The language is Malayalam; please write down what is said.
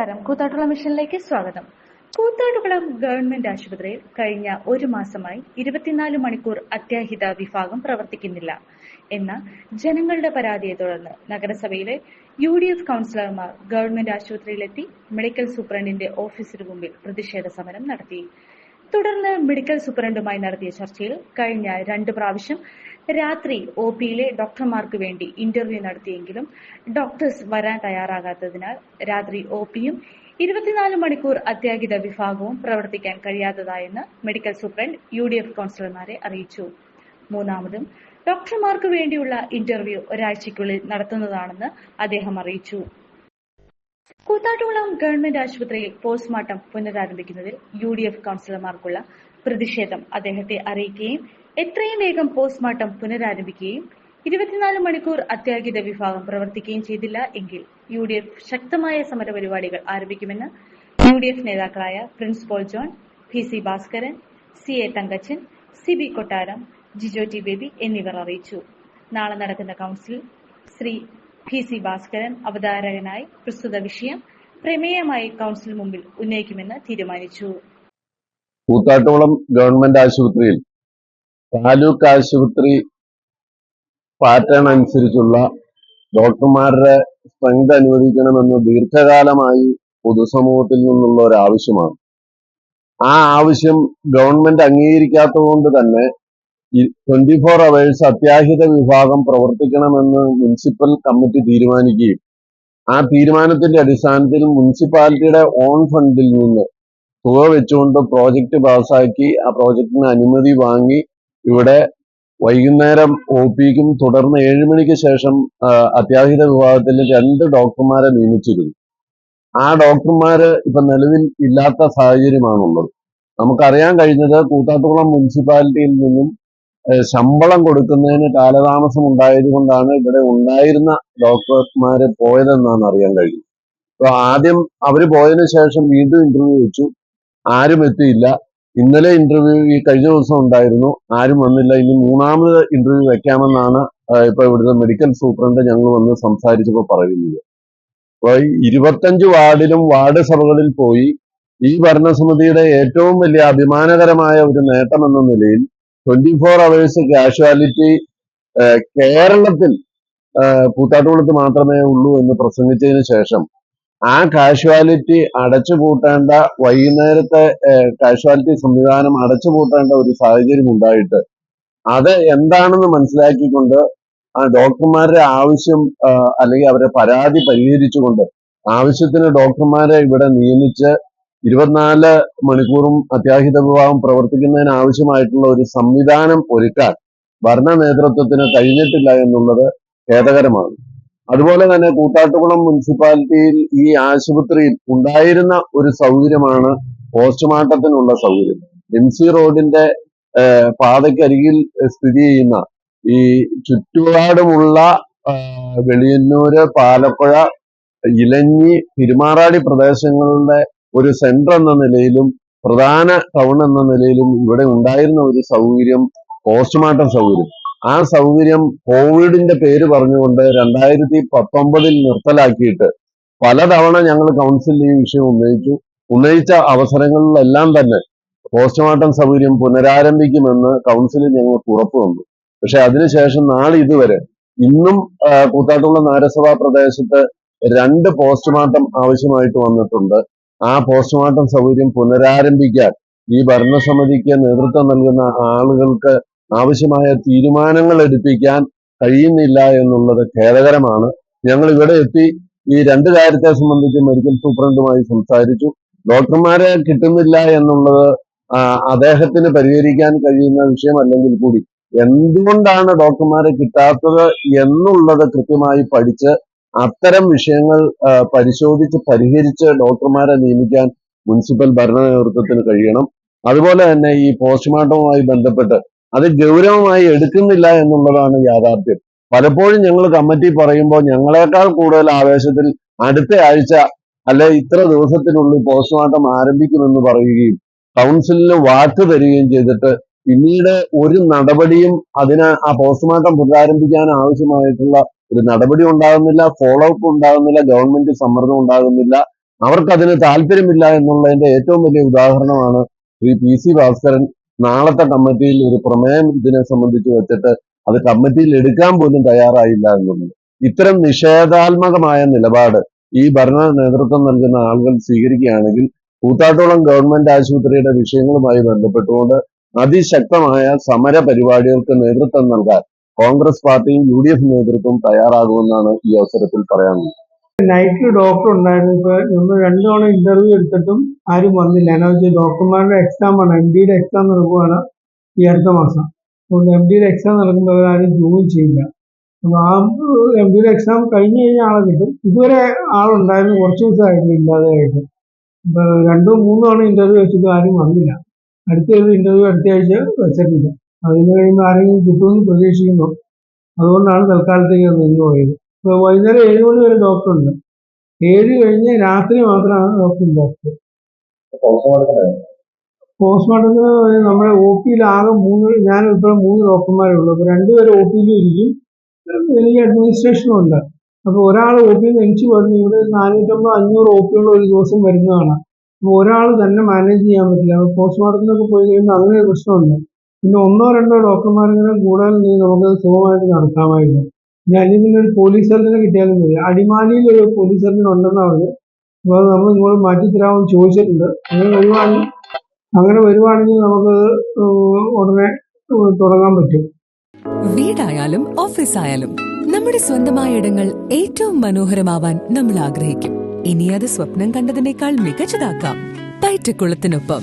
നമസ്കാരം. കൂത്താട്ടുകുളം മിഷനിലേക്ക് സ്വാഗതം. കൂത്താട്ടുകുളം ഗവൺമെന്റ് ആശുപത്രിയിൽ കഴിഞ്ഞ ഒരു മാസമായി ഇരുപത്തിനാല് മണിക്കൂർ അത്യാഹിത വിഭാഗം പ്രവർത്തിക്കുന്നില്ല. എന്ന ജനങ്ങളുടെ പരാതിയെ തുടർന്ന് നഗരസഭയിലെ യു ഡി എഫ് കൌൺസിലർമാർ ഗവൺമെന്റ് ആശുപത്രിയിലെത്തി മെഡിക്കൽ സൂപ്രണ്ടിന്റെ ഓഫീസിന് മുമ്പിൽ പ്രതിഷേധ സമരം നടത്തി. തുടർന്ന് മെഡിക്കൽ സൂപ്രണ്ടുമായി നടത്തിയ ചർച്ചയിൽ കഴിഞ്ഞ രണ്ട് പ്രാവശ്യം രാത്രി ഒ പിയിലെ ഡോക്ടർമാർക്ക് വേണ്ടി ഇന്റർവ്യൂ നടത്തിയെങ്കിലും ഡോക്ടേഴ്സ് വരാൻ തയ്യാറാകാത്തതിനാൽ രാത്രി ഒ പിയും ഇരുപത്തിനാല് മണിക്കൂർ അത്യാഹിത വിഭാഗവും പ്രവർത്തിക്കാൻ കഴിയാത്തതായെന്ന് medical superintendent U D F കൌൺസിലർമാരെ അറിയിച്ചു. മൂന്നാമതും ഡോക്ടർമാർക്ക് വേണ്ടിയുള്ള ഇന്റർവ്യൂ ഒരാഴ്ചയ്ക്കുള്ളിൽ നടത്തുന്നതാണെന്ന് അദ്ദേഹം അറിയിച്ചു. കൂത്താട്ടുകുളം ഗവൺമെന്റ് ആശുപത്രിയിൽ പോസ്റ്റ്മോർട്ടം പുനരാരംഭിക്കുന്നതിൽ യു ഡി എഫ് കൌൺസിലർമാർക്കുള്ള പ്രതിഷേധം അദ്ദേഹത്തെ അറിയിക്കുകയും എത്രയും വേഗം പോസ്റ്റ്മോർട്ടം പുനരാരംഭിക്കുകയും ഇരുപത്തിനാല് മണിക്കൂർ അത്യാഹിത വിഭാഗം പ്രവർത്തിക്കുകയും ചെയ്തില്ല എങ്കിൽ യു ഡി എഫ് ശക്തമായ സമരപരിപാടികൾ ആരംഭിക്കുമെന്ന് യു ഡി എഫ് നേതാക്കളായ Prince Paul John P C Bhaskaran C A Thankachan C B Kottaram Jijo T Baby എന്നിവർ അറിയിച്ചു. നാളെ നടക്കുന്ന council Shri P C Bhaskaran അവതാരകനായി പ്രസ്തുത വിഷയം പ്രമേയമായി കൗൺസിൽ മുമ്പിൽ ഉന്നയിക്കുമെന്ന് തീരുമാനിച്ചു. കൂത്താട്ടുകുളം ഗവൺമെന്റ് ആശുപത്രിയിൽ താലൂക്ക് ആശുപത്രി പാറ്റേൺ അനുസരിച്ചുള്ള ഡോക്ടർമാരുടെ സ്ട്രെങ്ത് അനുവദിക്കണമെന്ന് ദീർഘകാലമായി പൊതുസമൂഹത്തിൽ നിന്നുള്ള ഒരു ആവശ്യമാണ് ആ ആവശ്യം ഗവൺമെന്റ് അംഗീകരിക്കാത്തതുകൊണ്ട് തന്നെ ട്വന്റി ഫോർ അവേഴ്സ് അത്യാഹിത വിഭാഗം പ്രവർത്തിക്കണമെന്ന് മുനിസിപ്പൽ കമ്മിറ്റി തീരുമാനിക്കുകയും ആ തീരുമാനത്തിന്റെ അടിസ്ഥാനത്തിൽ മുനിസിപ്പാലിറ്റിയുടെ ഓൺ ഫണ്ടിൽ നിന്ന് തുക വെച്ചുകൊണ്ട് പ്രോജക്റ്റ് പാസ്സാക്കി ആ പ്രോജക്റ്റിന് അനുമതി വാങ്ങി ഇവിടെ വൈകുന്നേരം ഒ പിക്കും തുടർന്ന് ഏഴ് മണിക്ക് ശേഷം അത്യാഹിത വിഭാഗത്തിൽ രണ്ട് ഡോക്ടർമാരെ നിയമിച്ചിരുന്നു. ആ ഡോക്ടർമാര് ഇപ്പൊ നിലവിൽ ഇല്ലാത്ത സാഹചര്യമാണുള്ളത്. നമുക്കറിയാൻ കഴിഞ്ഞത് കൂത്താട്ടുകുളം മുനിസിപ്പാലിറ്റിയിൽ നിന്നും ശമ്പളം കൊടുക്കുന്നതിന് കാലതാമസം ഉണ്ടായത് കൊണ്ടാണ് ഇവിടെ ഉണ്ടായിരുന്ന ഡോക്ടർമാര് പോയതെന്നാണ് അറിയാൻ കഴിയും അപ്പൊ ആദ്യം അവർ പോയതിനു ശേഷം വീണ്ടും ഇന്റർവ്യൂ വെച്ചു. ആരും എത്തിയില്ല. ഇന്നലെ ഇന്റർവ്യൂ ഈ കഴിഞ്ഞ ദിവസം ഉണ്ടായിരുന്നു. ആരും വന്നില്ല. ഇനി മൂന്നാമത് ഇന്റർവ്യൂ വെക്കാമെന്നാണ് ഇപ്പൊ ഇവിടുത്തെ മെഡിക്കൽ സൂപ്രണ്ട് ഞങ്ങൾ വന്ന് സംസാരിച്ചപ്പോൾ പറയുന്നത്. അപ്പൊ ഇരുപത്തഞ്ച് വാർഡിലും വാർഡ് സഭകളിൽ പോയി ഈ ഭരണസമിതിയുടെ ഏറ്റവും വലിയ അഭിമാനകരമായ ഒരു നേട്ടം എന്ന നിലയിൽ ട്വന്റി ഫോർ അവേഴ്സ് കാഷ്വാലിറ്റി കേരളത്തിൽ കൂത്താട്ടുകുളത്ത് മാത്രമേ ഉള്ളൂ എന്ന് പ്രസംഗിച്ചതിന് ശേഷം ആ കാഷ്വാലിറ്റി അടച്ചുപൂട്ടേണ്ട വൈകുന്നേരത്തെ കാഷ്വാലിറ്റി സംവിധാനം അടച്ചുപൂട്ടേണ്ട ഒരു സാഹചര്യം ഉണ്ടായിട്ട് അത് എന്താണെന്ന് മനസ്സിലാക്കിക്കൊണ്ട് ആ ഡോക്ടർമാരുടെ ആവശ്യം അല്ലെങ്കിൽ അവരെ പരാതി പരിഹരിച്ചുകൊണ്ട് ആവശ്യത്തിന് ഡോക്ടർമാരെ ഇവിടെ നിയമിച്ച് ഇരുപത്തിനാല് മണിക്കൂറും അത്യാഹിത വിഭാഗം പ്രവർത്തിക്കുന്നതിന് ആവശ്യമായിട്ടുള്ള ഒരു സംവിധാനം ഒരുക്കാൻ ഭരണ നേതൃത്വത്തിന് കഴിഞ്ഞിട്ടില്ല എന്നുള്ളത് ഖേദകരമാണ്. അതുപോലെ തന്നെ കൂട്ടാട്ടുകുളം മുനിസിപ്പാലിറ്റിയിൽ ഈ ആശുപത്രിയിൽ ഉണ്ടായിരുന്ന ഒരു സൗകര്യമാണ് പോസ്റ്റ്മോർട്ടത്തിനുള്ള സൗകര്യം. എം സി റോഡിന്റെ പാതയ്ക്കരികിൽ സ്ഥിതി ചെയ്യുന്ന ഈ ചുറ്റുപാടുമുള്ള വെളിയന്നൂര് പാലപ്പുഴ ഇലഞ്ഞി തിരുമാറാടി പ്രദേശങ്ങളുടെ ഒരു സെന്റർ എന്ന നിലയിലും പ്രധാന ടൗൺ എന്ന നിലയിലും ഇവിടെ ഉണ്ടായിരുന്ന ഒരു സൗകര്യം പോസ്റ്റ്മോർട്ടം സൗകര്യം. ആ സൗകര്യം കോവിഡിന്റെ പേര് പറഞ്ഞുകൊണ്ട് രണ്ടായിരത്തി പത്തൊമ്പതിൽ നിർത്തലാക്കിയിട്ട് പലതവണ ഞങ്ങൾ കൗൺസിലിൽ ഈ വിഷയം ഉന്നയിച്ചു. ഉന്നയിച്ച അവസരങ്ങളിലെല്ലാം തന്നെ പോസ്റ്റ്മോർട്ടം സൗകര്യം പുനരാരംഭിക്കുമെന്ന് കൗൺസിലിൽ ഞങ്ങൾക്ക് ഉറപ്പ് തന്നു പക്ഷെ അതിനുശേഷം നാളെ ഇതുവരെ ഇന്നും കൂത്താട്ടുള്ള നഗരസഭാ പ്രദേശത്ത് രണ്ട് പോസ്റ്റ്മോർട്ടം ആവശ്യമായിട്ട് വന്നിട്ടുണ്ട്. ആ പോസ്റ്റ്മോർട്ടം സൗകര്യം പുനരാരംഭിക്കാൻ ഈ ഭരണസമിതിക്ക് നേതൃത്വം നൽകുന്ന ആളുകൾക്ക് ആവശ്യമായ തീരുമാനങ്ങൾ എടുപ്പിക്കാൻ കഴിയുന്നില്ല എന്നുള്ളത് ഖേദകരമാണ്. ഞങ്ങൾ ഇവിടെ എത്തി ഈ രണ്ട് കാര്യത്തെ സംബന്ധിച്ച് മെഡിക്കൽ സൂപ്രണ്ടുമായി സംസാരിച്ചു. ഡോക്ടർമാരെ കിട്ടുന്നില്ല എന്നുള്ളത് അദ്ദേഹത്തിന് പരിഹരിക്കാൻ കഴിയുന്ന വിഷയമല്ലെങ്കിൽ കൂടി എന്തുകൊണ്ടാണ് ഡോക്ടർമാരെ കിട്ടാത്തത് എന്നുള്ളത് കൃത്യമായി പഠിച്ച് അത്തരം വിഷയങ്ങൾ പരിശോധിച്ച് പരിഹരിച്ച് ഡോക്ടർമാരെ നിയമിക്കാൻ മുനിസിപ്പൽ ഭരണ നേതൃത്വത്തിന് കഴിയണം. അതുപോലെ തന്നെ ഈ പോസ്റ്റ്മോർട്ടവുമായി ബന്ധപ്പെട്ട് അത് ഗൗരവമായി എടുക്കുന്നില്ല എന്നുള്ളതാണ് യാഥാർത്ഥ്യം. പലപ്പോഴും ഞങ്ങൾ കമ്മിറ്റി പറയുമ്പോൾ ഞങ്ങളെക്കാൾ കൂടുതൽ ആവേശത്തിൽ അടുത്ത ആഴ്ച അല്ലെ ഇത്ര ദിവസത്തിനുള്ളിൽ പോസ്റ്റ്മോർട്ടം ആരംഭിക്കുമെന്ന് പറയുകയും കൗൺസിലിന് വാക്ക് തരികയും ചെയ്തിട്ട് പിന്നീട് ഒരു നടപടിയും അതിന് ആ പോസ്റ്റ്മോർട്ടം പുനരാരംഭിക്കാൻ ആവശ്യമായിട്ടുള്ള ഒരു നടപടി ഉണ്ടാകുന്നില്ല ഫോളോ അപ്പ് ഉണ്ടാകുന്നില്ല ഗവൺമെന്റ് സമ്മർദ്ദം ഉണ്ടാകുന്നില്ല. അവർക്ക് അവർക്കതിന് താല്പര്യമില്ല എന്നുള്ളതിന്റെ ഏറ്റവും വലിയ ഉദാഹരണമാണ് ശ്രീ പി സി ഭാസ്കരൻ നാളത്തെ കമ്മിറ്റിയിൽ ഒരു പ്രമേയം ഇതിനെ സംബന്ധിച്ച് വെച്ചിട്ട് അത് കമ്മിറ്റിയിൽ എടുക്കാൻ പോലും തയ്യാറായില്ല എന്നുള്ളത്. ഇത്തരം നിഷേധാത്മകമായ നിലപാട് ഈ ഭരണ നേതൃത്വം നൽകുന്ന ആളുകൾ സ്വീകരിക്കുകയാണെങ്കിൽ കൂത്താട്ടോളം ഗവൺമെന്റ് ആശുപത്രിയുടെ വിഷയങ്ങളുമായി ബന്ധപ്പെട്ടുകൊണ്ട് അതിശക്തമായ സമര പരിപാടികൾക്ക് നേതൃത്വം നൽകാൻ കോൺഗ്രസ് പാർട്ടിയും യു ഡി എഫ് നേതൃത്വം തയ്യാറാകുമെന്നാണ് ഈ അവസരത്തിൽ പറയാനുള്ളത്. നൈറ്റിൽ ഡോക്ടർ ഉണ്ടായിരുന്നു. ഇപ്പൊ നമ്മൾ രണ്ടു തവണ ഇന്റർവ്യൂ എടുത്തിട്ടും ആരും വന്നില്ല. എന്നാ വെച്ചാൽ ഡോക്ടർമാരുടെ എക്സാം ആണ്. എം ഡിയുടെ എക്സാം നടക്കുകയാണ് ഈ അടുത്ത മാസം. അതുകൊണ്ട് എം ഡിയുടെ എക്സാം നടക്കുമ്പോൾ അവരാരും ജോയിൻ ചെയ്യില്ല. അപ്പൊ ആ എം ഡിയുടെ എക്സാം കഴിഞ്ഞു കഴിഞ്ഞാൽ ആളെ കിട്ടും. ഇതുവരെ ആളുണ്ടായിരുന്നു. കുറച്ച് ദിവസമായിരുന്നു ഇല്ലാതെയായിട്ട്. രണ്ടോ മൂന്നോ തവണ ഇന്റർവ്യൂ വെച്ചിട്ട് ആരും വന്നില്ല. അടുത്ത ഇന്റർവ്യൂ അടുത്ത ആഴ്ച വെച്ചിട്ടില്ല. അതിന് കഴിയുമ്പോൾ ആരെങ്കിലും കിട്ടുമെന്ന് പ്രതീക്ഷിക്കുന്നു. അതുകൊണ്ടാണ് തൽക്കാലത്തേക്ക് അത് നിന്ന് പോയത് ഇപ്പൊ വൈകുന്നേരം ഏഴ് മണി വരെ ഡോക്ടർ ഉണ്ട്. ഏഴ് കഴിഞ്ഞ് രാത്രി മാത്രമാണ് ഡോക്ടർ ഡോക്ടർ പോസ്റ്റ്മോർട്ടത്തിന് നമ്മുടെ ഒ പിയിൽ ആകെ മൂന്ന് ഞാൻ ഇപ്പോൾ മൂന്ന് ഡോക്ടർമാരേ ഉള്ളൂ. അപ്പൊ രണ്ടുപേരും ഒ പിയിൽ ഇരിക്കും. എനിക്ക് അഡ്മിനിസ്ട്രേഷനും ഉണ്ട്. അപ്പോൾ ഒരാൾ ഒ പിയിൽ എനിക്ക് പറഞ്ഞു ഇവിടെ നാനൂറ്റമ്പത് അഞ്ഞൂറ് ഒ പികൾ ഒരു ദിവസം വരുന്നതാണ്. അപ്പൊ ഒരാൾ തന്നെ മാനേജ് ചെയ്യാൻ പറ്റില്ല. അപ്പോൾ പോസ്റ്റ്മോർട്ടത്തിനൊക്കെ പോയി കഴിയുമ്പോൾ അങ്ങനെ ഒരു പ്രശ്നമുണ്ട്. പിന്നെ ഒന്നോ രണ്ടോ ഡോക്ടർമാരെങ്കിലും കൂടുതൽ നമുക്ക് സുഖമായിട്ട് നടത്താമായിരുന്നു. പിന്നെ അല്ലെങ്കിൽ ഒരു പോലീസ് സർജനെ കിട്ടിയാലും മതി. അടിമാലിയിൽ ഒരു പോലീസ് സർജൻ ഉണ്ടെന്ന് പറഞ്ഞു അപ്പോൾ അത് നമ്മൾ ഇങ്ങോട്ട് മാറ്റിത്തരാമെന്ന് ചോദിച്ചിട്ടുണ്ട്. അങ്ങനെ വരുവാണെങ്കിൽ അങ്ങനെ വരുവാണെങ്കിൽ നമുക്ക് ഉടനെ തുടങ്ങാൻ പറ്റും. വീടായാലും ഓഫീസായാലും നമ്മുടെ സ്വന്തമായ ഇടങ്ങൾ ഏറ്റവും മനോഹരമാവാൻ നമ്മൾ ആഗ്രഹിക്കും. ഇനി അത് സ്വപ്നം കണ്ടതിനേക്കാൾ മികച്ചതാക്കാം പയറ്റക്കുളത്തിനൊപ്പം